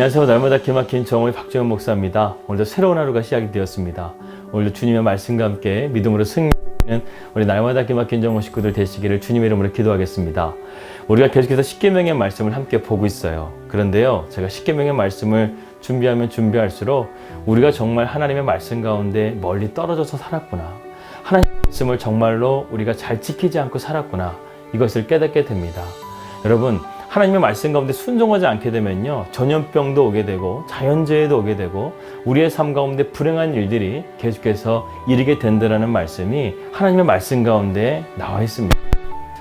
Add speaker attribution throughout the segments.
Speaker 1: 안녕하세요. 날마다 기막힌 정호의 박정현 목사입니다. 오늘도 새로운 하루가 시작이 되었습니다. 오늘도 주님의 말씀과 함께 믿음으로 승리하는 우리 날마다 기막힌 정호 식구들 되시기를 주님의 이름으로 기도하겠습니다. 우리가 계속해서 십계명의 말씀을 함께 보고 있어요. 그런데요, 제가 십계명의 말씀을 준비하면 준비할수록 우리가 정말 하나님의 말씀 가운데 멀리 떨어져서 살았구나. 하나님의 말씀을 정말로 우리가 잘 지키지 않고 살았구나. 이것을 깨닫게 됩니다. 여러분, 하나님의 말씀 가운데 순종하지 않게 되면요. 전염병도 오게 되고 자연재해도 오게 되고 우리의 삶 가운데 불행한 일들이 계속해서 일게 된다라는 말씀이 하나님의 말씀 가운데 나와 있습니다.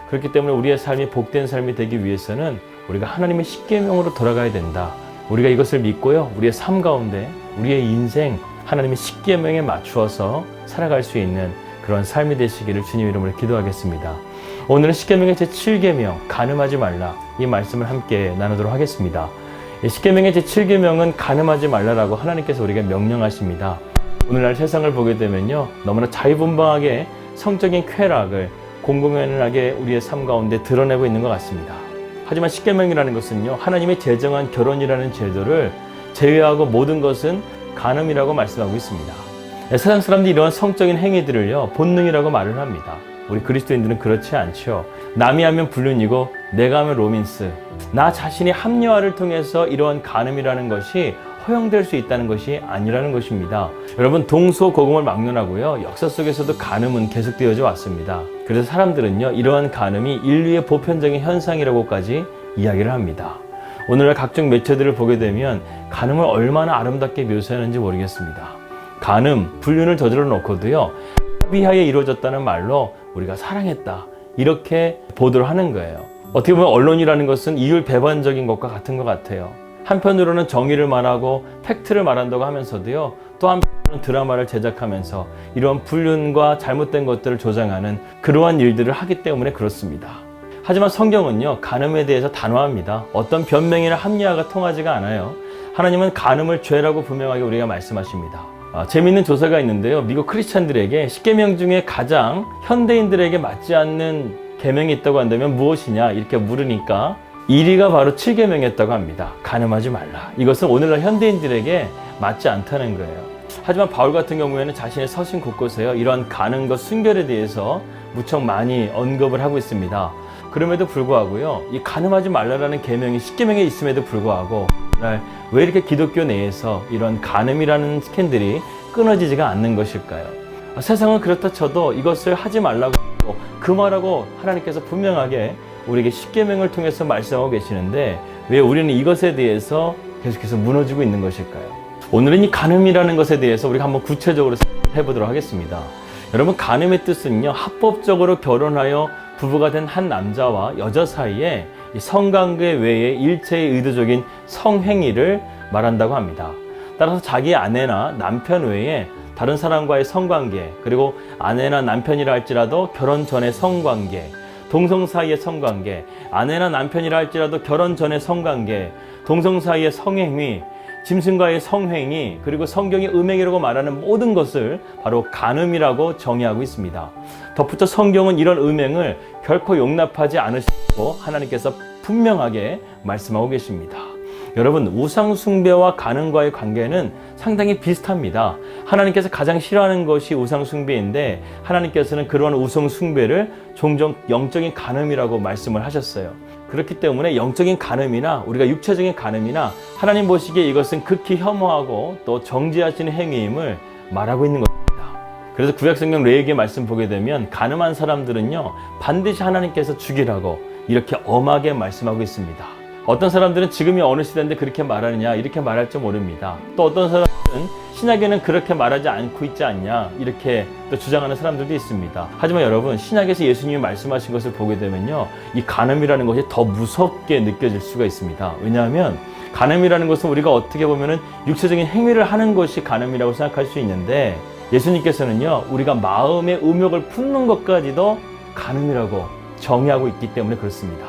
Speaker 1: 그렇기 때문에 우리의 삶이 복된 삶이 되기 위해서는 우리가 하나님의 십계명으로 돌아가야 된다. 우리가 이것을 믿고요. 우리의 삶 가운데 우리의 인생 하나님의 십계명에 맞추어서 살아갈 수 있는 그런 삶이 되시기를 주님 이름으로 기도하겠습니다. 오늘은 십계명의 제 7계명 간음하지 말라 이 말씀을 함께 나누도록 하겠습니다. 이 십계명의 제 7계명은 간음하지 말라라고 하나님께서 우리에게 명령하십니다. 오늘날 세상을 보게 되면요 너무나 자유분방하게 성적인 쾌락을 공공연하게 우리의 삶 가운데 드러내고 있는 것 같습니다. 하지만 십계명이라는 것은요 하나님의 제정한 결혼이라는 제도를 제외하고 모든 것은 간음이라고 말씀하고 있습니다. 세상 사람들이 이러한 성적인 행위들을요 본능이라고 말을 합니다. 우리 그리스도인들은 그렇지 않죠. 남이 하면 불륜이고 내가 하면 로민스. 나 자신이 합리화를 통해서 이러한 간음이라는 것이 허용될 수 있다는 것이 아니라는 것입니다. 여러분 동서고금을 막론하고요. 역사 속에서도 간음은 계속되어져 왔습니다. 그래서 사람들은요. 이러한 간음이 인류의 보편적인 현상이라고까지 이야기를 합니다. 오늘날 각종 매체들을 보게 되면 간음을 얼마나 아름답게 묘사하는지 모르겠습니다. 간음, 불륜을 저질러 놓고도요. 합의하에 이루어졌다는 말로 우리가 사랑했다. 이렇게 보도를 하는 거예요. 어떻게 보면 언론이라는 것은 이율 배반적인 것과 같은 것 같아요. 한편으로는 정의를 말하고 팩트를 말한다고 하면서도요. 또 한편으로는 드라마를 제작하면서 이러한 불륜과 잘못된 것들을 조장하는 그러한 일들을 하기 때문에 그렇습니다. 하지만 성경은요. 간음에 대해서 단호합니다. 어떤 변명이나 합리화가 통하지가 않아요. 하나님은 간음을 죄라고 분명하게 우리가 말씀하십니다. 아, 재미있는 조사가 있는데요. 미국 크리스찬들에게 10계명 중에 가장 현대인들에게 맞지 않는 계명이 있다고 한다면 무엇이냐 이렇게 물으니까 1위가 바로 7계명이었다고 합니다. 가늠하지 말라. 이것은 오늘날 현대인들에게 맞지 않다는 거예요. 하지만 바울 같은 경우에는 자신의 서신 곳곳에요. 이런 가늠과 순결에 대해서 무척 많이 언급을 하고 있습니다. 그럼에도 불구하고요. 이 가늠하지 말라라는 계명이 10계명에 있음에도 불구하고 왜 이렇게 기독교 내에서 이런 간음이라는 스캔들이 끊어지지가 않는 것일까요? 아, 세상은 그렇다 쳐도 이것을 하지 말라고 금하라고 하나님께서 분명하게 우리에게 십계명을 통해서 말씀하고 계시는데 왜 우리는 이것에 대해서 계속해서 무너지고 있는 것일까요? 오늘은 이 간음이라는 것에 대해서 우리가 한번 구체적으로 해보도록 하겠습니다. 여러분 간음의 뜻은요 합법적으로 결혼하여 부부가 된 한 남자와 여자 사이에 성관계 외에 일체의 의도적인 성행위를 말한다고 합니다. 따라서 자기 아내나 남편 외에 다른 사람과의 성관계, 그리고 아내나 남편이라 할지라도 결혼 전의 성관계, 동성 사이의 성관계, 아내나 남편이라 할지라도 결혼 전의 성관계, 동성 사이의 성행위, 짐승과의 성행위, 그리고 성경의 음행이라고 말하는 모든 것을 바로 간음이라고 정의하고 있습니다. 덧붙여 성경은 이런 음행을 결코 용납하지 않으시고 하나님께서 분명하게 말씀하고 계십니다. 여러분, 우상 숭배와 간음과의 관계는 상당히 비슷합니다. 하나님께서 가장 싫어하는 것이 우상 숭배인데 하나님께서는 그러한 우상 숭배를 종종 영적인 간음이라고 말씀을 하셨어요. 그렇기 때문에 영적인 간음이나 우리가 육체적인 간음이나 하나님 보시기에 이것은 극히 혐오하고 또 정지하시는 행위임을 말하고 있는 것입니다. 그래서 구약성경 레이기의 말씀 보게 되면 간음한 사람들은요 반드시 하나님께서 죽이라고 이렇게 엄하게 말씀하고 있습니다. 어떤 사람들은 지금이 어느 시대인데 그렇게 말하느냐 이렇게 말할지 모릅니다. 또 어떤 사람들은 신약에는 그렇게 말하지 않고 있지 않냐 이렇게 또 주장하는 사람들도 있습니다. 하지만 여러분 신약에서 예수님이 말씀하신 것을 보게 되면요 이 간음이라는 것이 더 무섭게 느껴질 수가 있습니다. 왜냐하면 간음이라는 것은 우리가 어떻게 보면은 육체적인 행위를 하는 것이 간음이라고 생각할 수 있는데 예수님께서는요 우리가 마음의 음욕을 품는 것까지도 간음이라고 정의하고 있기 때문에 그렇습니다.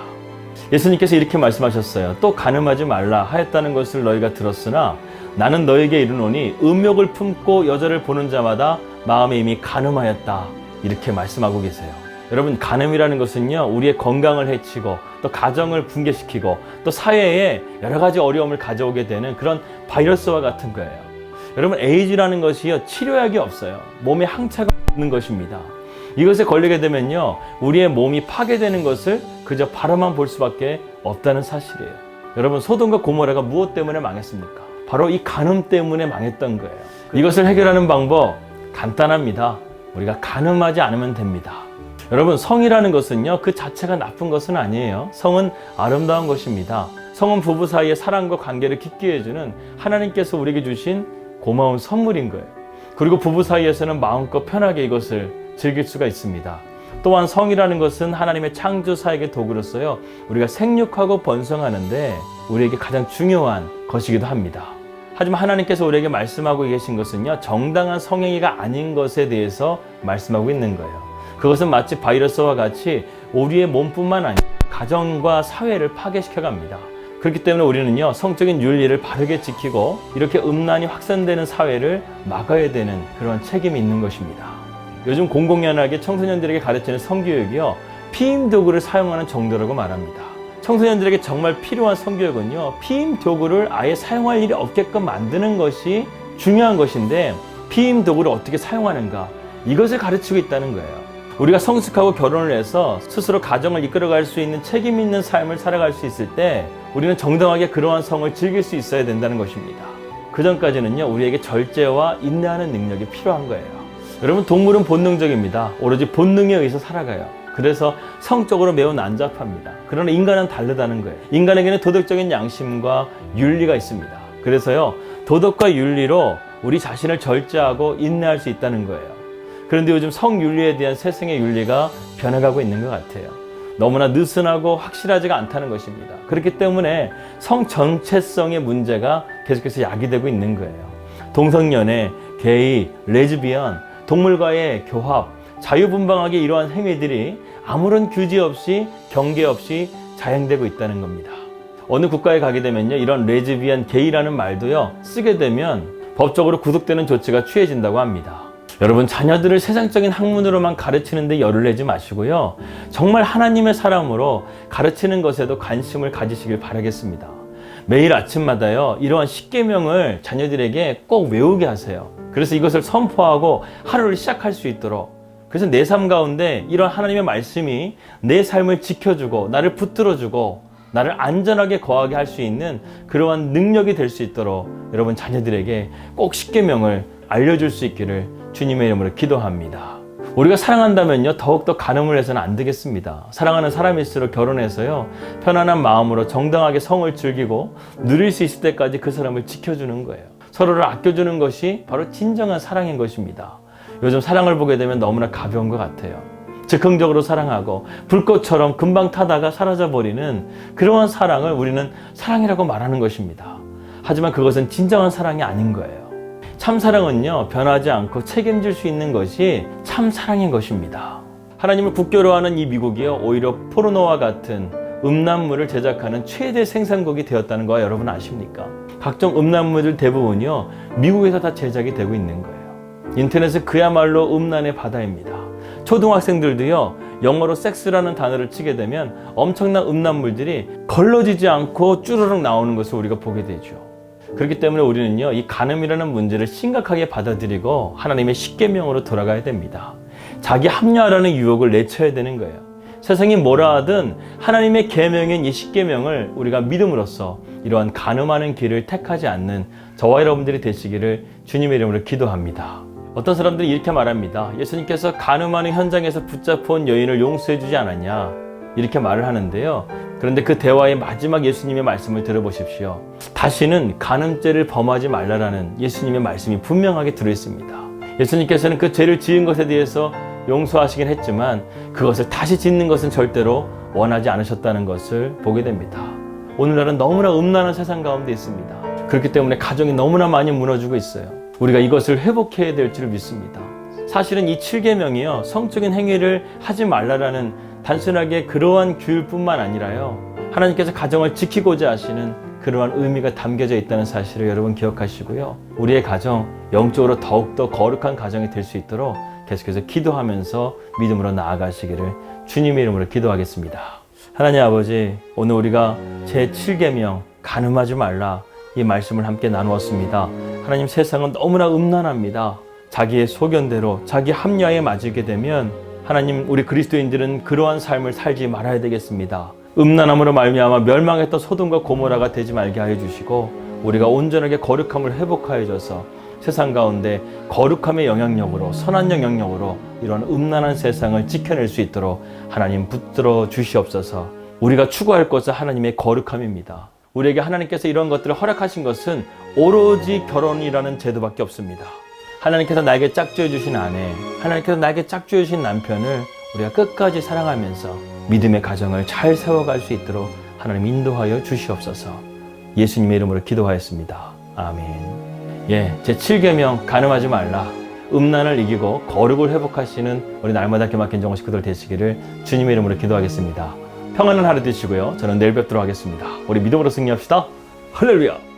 Speaker 1: 예수님께서 이렇게 말씀하셨어요. 또 간음하지 말라 하였다는 것을 너희가 들었으나 나는 너에게 이르노니 음욕을 품고 여자를 보는 자마다 마음에 이미 간음하였다. 이렇게 말씀하고 계세요. 여러분 간음이라는 것은요 우리의 건강을 해치고 또 가정을 붕괴시키고 또 사회에 여러 가지 어려움을 가져오게 되는 그런 바이러스와 같은 거예요. 여러분 에이즈라는 것이요 치료약이 없어요. 몸에 항체가 없는 것입니다. 이것에 걸리게 되면요 우리의 몸이 파괴되는 것을 그저 바라만 볼 수밖에 없다는 사실이에요. 여러분 소돔과 고모라가 무엇 때문에 망했습니까? 바로 이 간음 때문에 망했던 거예요. 이것을 해결하는 방법 간단합니다. 우리가 간음하지 않으면 됩니다. 여러분 성이라는 것은요 그 자체가 나쁜 것은 아니에요. 성은 아름다운 것입니다. 성은 부부 사이의 사랑과 관계를 깊게 해주는 하나님께서 우리에게 주신 고마운 선물인 거예요. 그리고 부부 사이에서는 마음껏 편하게 이것을 즐길 수가 있습니다. 또한 성이라는 것은 하나님의 창조 사역의 도구로서요 우리가 생육하고 번성하는데 우리에게 가장 중요한 것이기도 합니다. 하지만 하나님께서 우리에게 말씀하고 계신 것은요 정당한 성행위가 아닌 것에 대해서 말씀하고 있는 거예요. 그것은 마치 바이러스와 같이 우리의 몸뿐만 아니라 가정과 사회를 파괴시켜 갑니다. 그렇기 때문에 우리는요 성적인 윤리를 바르게 지키고 이렇게 음란이 확산되는 사회를 막아야 되는 그런 책임이 있는 것입니다. 요즘 공공연하게 청소년들에게 가르치는 성교육이요 피임 도구를 사용하는 정도라고 말합니다. 청소년들에게 정말 필요한 성교육은요 피임 도구를 아예 사용할 일이 없게끔 만드는 것이 중요한 것인데 피임 도구를 어떻게 사용하는가 이것을 가르치고 있다는 거예요. 우리가 성숙하고 결혼을 해서 스스로 가정을 이끌어갈 수 있는 책임 있는 삶을 살아갈 수 있을 때 우리는 정당하게 그러한 성을 즐길 수 있어야 된다는 것입니다. 그 전까지는요, 우리에게 절제와 인내하는 능력이 필요한 거예요. 여러분, 동물은 본능적입니다. 오로지 본능에 의해서 살아가요. 그래서 성적으로 매우 난잡합니다. 그러나 인간은 다르다는 거예요. 인간에게는 도덕적인 양심과 윤리가 있습니다. 그래서요, 도덕과 윤리로 우리 자신을 절제하고 인내할 수 있다는 거예요. 그런데 요즘 성윤리에 대한 세상의 윤리가 변해가고 있는 것 같아요. 너무나 느슨하고 확실하지가 않다는 것입니다. 그렇기 때문에 성 전체성의 문제가 계속해서 야기되고 있는 거예요. 동성연애, 게이, 레즈비언, 동물과의 교합, 자유분방하게 이러한 행위들이 아무런 규제 없이 경계 없이 자행되고 있다는 겁니다. 어느 국가에 가게 되면요, 이런 레즈비언, 게이라는 말도요, 쓰게 되면 법적으로 구속되는 조치가 취해진다고 합니다. 여러분 자녀들을 세상적인 학문으로만 가르치는데 열을 내지 마시고요. 정말 하나님의 사람으로 가르치는 것에도 관심을 가지시길 바라겠습니다. 매일 아침마다요. 이러한 십계명을 자녀들에게 꼭 외우게 하세요. 그래서 이것을 선포하고 하루를 시작할 수 있도록 그래서 내 삶 가운데 이런 하나님의 말씀이 내 삶을 지켜주고 나를 붙들어주고 나를 안전하게 거하게 할 수 있는 그러한 능력이 될 수 있도록 여러분 자녀들에게 꼭 십계명을 알려줄 수 있기를 주님의 이름으로 기도합니다. 우리가 사랑한다면요, 더욱더 가늠을 해서는 안 되겠습니다. 사랑하는 사람일수록 결혼해서요, 편안한 마음으로 정당하게 성을 즐기고 누릴 수 있을 때까지 그 사람을 지켜주는 거예요. 서로를 아껴주는 것이 바로 진정한 사랑인 것입니다. 요즘 사랑을 보게 되면 너무나 가벼운 것 같아요. 즉흥적으로 사랑하고 불꽃처럼 금방 타다가 사라져버리는 그러한 사랑을 우리는 사랑이라고 말하는 것입니다. 하지만 그것은 진정한 사랑이 아닌 거예요. 참 사랑은요, 변하지 않고 책임질 수 있는 것이 참 사랑인 것입니다. 하나님을 국교로 하는 이 미국이요, 오히려 포르노와 같은 음란물을 제작하는 최대 생산국이 되었다는 거 여러분 아십니까? 각종 음란물들 대부분이요, 미국에서 다 제작이 되고 있는 거예요. 인터넷은 그야말로 음란의 바다입니다. 초등학생들도요, 영어로 섹스라는 단어를 치게 되면 엄청난 음란물들이 걸러지지 않고 쭈르륵 나오는 것을 우리가 보게 되죠. 그렇기 때문에 우리는요, 이 간음이라는 문제를 심각하게 받아들이고 하나님의 십계명으로 돌아가야 됩니다. 자기 합리화라는 유혹을 내쳐야 되는 거예요. 세상이 뭐라 하든 하나님의 계명인 이 십계명을 우리가 믿음으로써 이러한 간음하는 길을 택하지 않는 저와 여러분들이 되시기를 주님의 이름으로 기도합니다. 어떤 사람들이 이렇게 말합니다. 예수님께서 간음하는 현장에서 붙잡혀온 여인을 용서해 주지 않았냐? 이렇게 말을 하는데요. 그런데 그 대화의 마지막 예수님의 말씀을 들어보십시오. 다시는 간음죄를 범하지 말라라는 예수님의 말씀이 분명하게 들어있습니다. 예수님께서는 그 죄를 지은 것에 대해서 용서하시긴 했지만 그것을 다시 짓는 것은 절대로 원하지 않으셨다는 것을 보게 됩니다. 오늘날은 너무나 음란한 세상 가운데 있습니다. 그렇기 때문에 가정이 너무나 많이 무너지고 있어요. 우리가 이것을 회복해야 될 줄 믿습니다. 사실은 이 7계명이요. 성적인 행위를 하지 말라라는 단순하게 그러한 규율뿐만 아니라요. 하나님께서 가정을 지키고자 하시는 그러한 의미가 담겨져 있다는 사실을 여러분 기억하시고요. 우리의 가정 영적으로 더욱더 거룩한 가정이 될 수 있도록 계속해서 기도하면서 믿음으로 나아가시기를 주님의 이름으로 기도하겠습니다. 하나님 아버지, 오늘 우리가 제 7계명 가늠하지 말라 이 말씀을 함께 나누었습니다. 하나님 세상은 너무나 음란합니다. 자기의 소견대로 자기 합리화에 맞게 되면 하나님 우리 그리스도인들은 그러한 삶을 살지 말아야 되겠습니다. 음란함으로 말미암아 멸망했던 소돔과 고모라가 되지 말게 하여 주시고 우리가 온전하게 거룩함을 회복하여 줘서 세상 가운데 거룩함의 영향력으로 선한 영향력으로 이런 음란한 세상을 지켜낼 수 있도록 하나님 붙들어 주시옵소서. 우리가 추구할 것은 하나님의 거룩함입니다. 우리에게 하나님께서 이런 것들을 허락하신 것은 오로지 결혼이라는 제도밖에 없습니다. 하나님께서 나에게 짝지어 주신 아내, 하나님께서 나에게 짝지어 주신 남편을 우리가 끝까지 사랑하면서 믿음의 가정을 잘 세워갈 수 있도록 하나님 인도하여 주시옵소서. 예수님의 이름으로 기도하였습니다. 아멘. 예, 제 7계명 가늠하지 말라. 음란을 이기고 거룩을 회복하시는 우리 날마다 기막힌 정식 그들 되시기를 주님의 이름으로 기도하겠습니다. 평안한 하루 되시고요. 저는 내일 뵙도록 하겠습니다. 우리 믿음으로 승리합시다. 할렐루야.